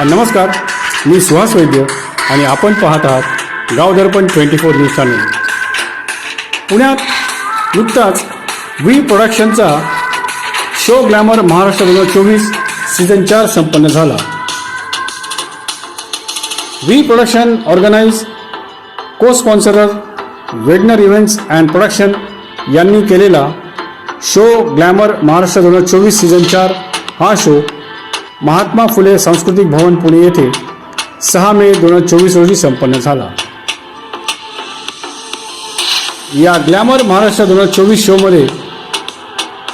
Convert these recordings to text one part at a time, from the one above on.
नमस्कार. मी सुहास वैद्य आणि आपण पाहत आहात Gav Darpan twenty four news channel. पुण्यात नुकताच व्ही प्रोडक्शनचा शो ग्लॅमर महाराष्ट्र दोन हजार चोवीस सीझन चार संपन्न झाला. V production organise co sponsorer Wedner events and production यांनी केलेला शो ग्लॅमर महाराष्ट्र दोन हजार चोवीस सीझन चार हा शो महात्मा फुले सांस्कृतिक भवन पुणे येथे सहा मे दोन हजार चोवीस रोजी संपन्न झाला. या ग्लॅमर महाराष्ट्र दोन हजार चोवीस शोमध्ये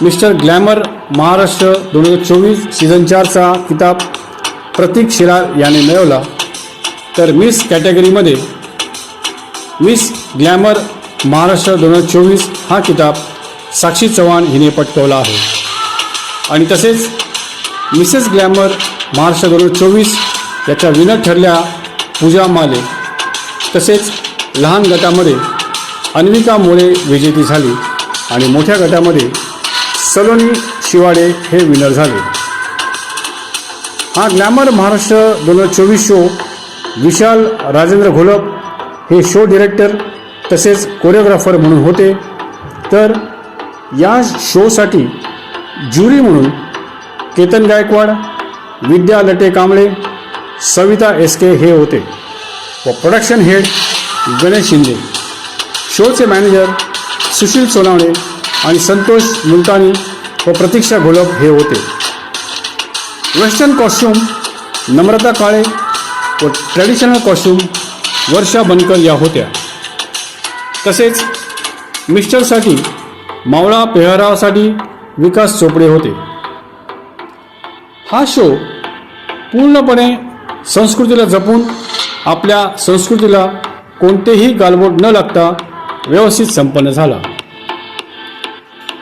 मिस्टर ग्लॅमर महाराष्ट्र दोन हजार चोवीस सीझन चारचा किताब प्रतीक शिरार याने मिळवला. तर मिस कॅटेगरीमध्ये मिस ग्लॅमर महाराष्ट्र दोन हजार चोवीस हा किताब साक्षी चव्हाण हिने पटकवला आहे. आणि तसेच मिसेस ग्लॅमर महाराष्ट्र दोन हजार चोवीस याच्या विनर ठरल्या पूजा माले. तसेच लहान गटामध्ये अन्विका मोळे विजेती झाली आणि मोठ्या गटामध्ये सलोनी शिवाडे हे विनर झाले. हा ग्लॅमर महाराष्ट्र दोन हजार चोवीस शो विशाल राजेंद्र घोलप हे शो डिरेक्टर तसेच कोरिओग्राफर म्हणून होते. तर या शोसाठी ज्युरी म्हणून केतन गायकवाड विद्या लटे कांबळे सविता एस के हे होते. व प्रोडक्शन हेड गणेश शिंदे. शोचे मॅनेजर सुशील सोनावणे आणि संतोष मुलतानी व प्रतीक्षा घोलप हे होते. वेस्टर्न कॉस्ट्यूम नम्रता काळे व ट्रॅडिशनल कॉस्ट्यूम वर्षा बनकर या होत्या. तसेच मिस्टरसाठी मावळा पेहरावासाठी विकास चोपडे होते. हा शो पूर्णपणे संस्कृतीला जपून आपल्या संस्कृतीला कोणतेही गालबोट न लागता व्यवस्थित संपन्न झाला.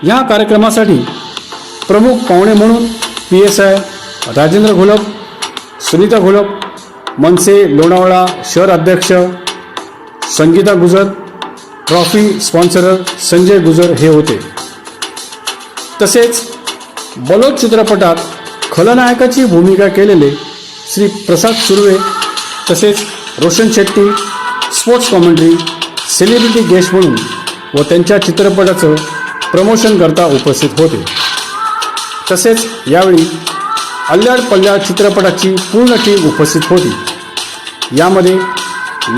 या कार्यक्रमासाठी प्रमुख पाहुणे म्हणून P S I Rajendra Gholap Sunita Gholap MNS Lonavala शहर अध्यक्ष संगीता गुजर ट्रॉफी स्पॉन्सरर संजय गुजर हे होते. तसेच बलोच चित्रपटात खलनायकाची भूमिका केलेले श्री प्रसाद सुर्वे तसेच Roshan Shetty sports commentary celebrity guest म्हणून व त्यांच्या चित्रपटाचं प्रमोशन करता उपस्थित होते. तसेच यावेळी अल्ल्याड पल्ल्याड चित्रपटाची पूर्ण टीम उपस्थित होती. यामध्ये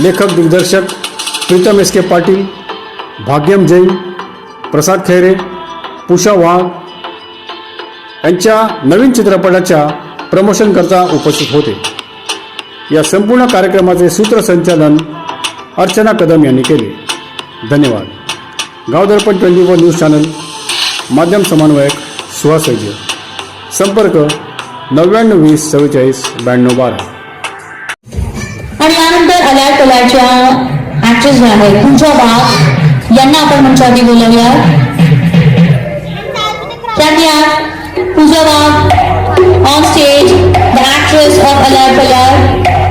लेखक दिग्दर्शक प्रीतम एस के पाटील भाग्यम जैन प्रसाद खैरे पुषा वाघ यांच्या नवीन चित्रपटाच्या प्रमोशन करता उपस्थित होते. या संपूर्ण कार्यक्रमाचे सूत्रसंचालन अर्चना कदम यांनी केले. धन्यवाद. Gaondarpan twenty four news channel माध्यम समन्वयक सुहास वैद्य संपर्क नव्याण्णव वीस चव्वेचाळीस ब्याण्णव बारा. आणि यानंतर अलाय कलाच्या ऍक्ट्रेस ज्या आहेत पूजा बाग यांना आपण मंचावरती बोलवूया त्यांनी आज Who's on stage, the actress of Alar Palar,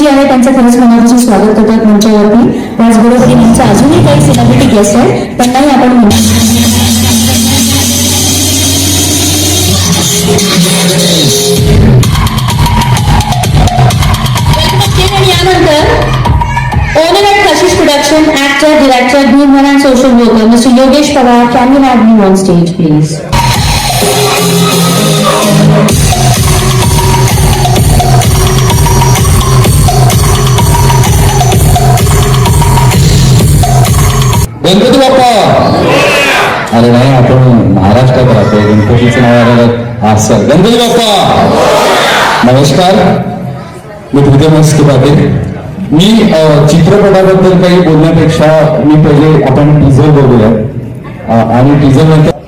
जी आहे त्यांचं खरंच मनापासून स्वागत करतात मंचावरती त्याचबरोबर त्यांचा अजूनही काही सेलिब्रिटी गेस्ट आहेत त्यांनाही आपण यानंतर owner Kashish production actor director Bhim social worker mister Yogesh Pawar can you have me on stage please Ganpati Bappa अरे नाही आपण महाराष्ट्रात राहतो. गणपतीचं नाव आलं असं सर. गणपती बाप्पा. नमस्कार. मी प्रीतम मस्त के पाटील मी चित्रपटाबद्दल काही बोलण्यापेक्षा मी पहिले आपण टीझर बघूया. आणि टीझर नंतर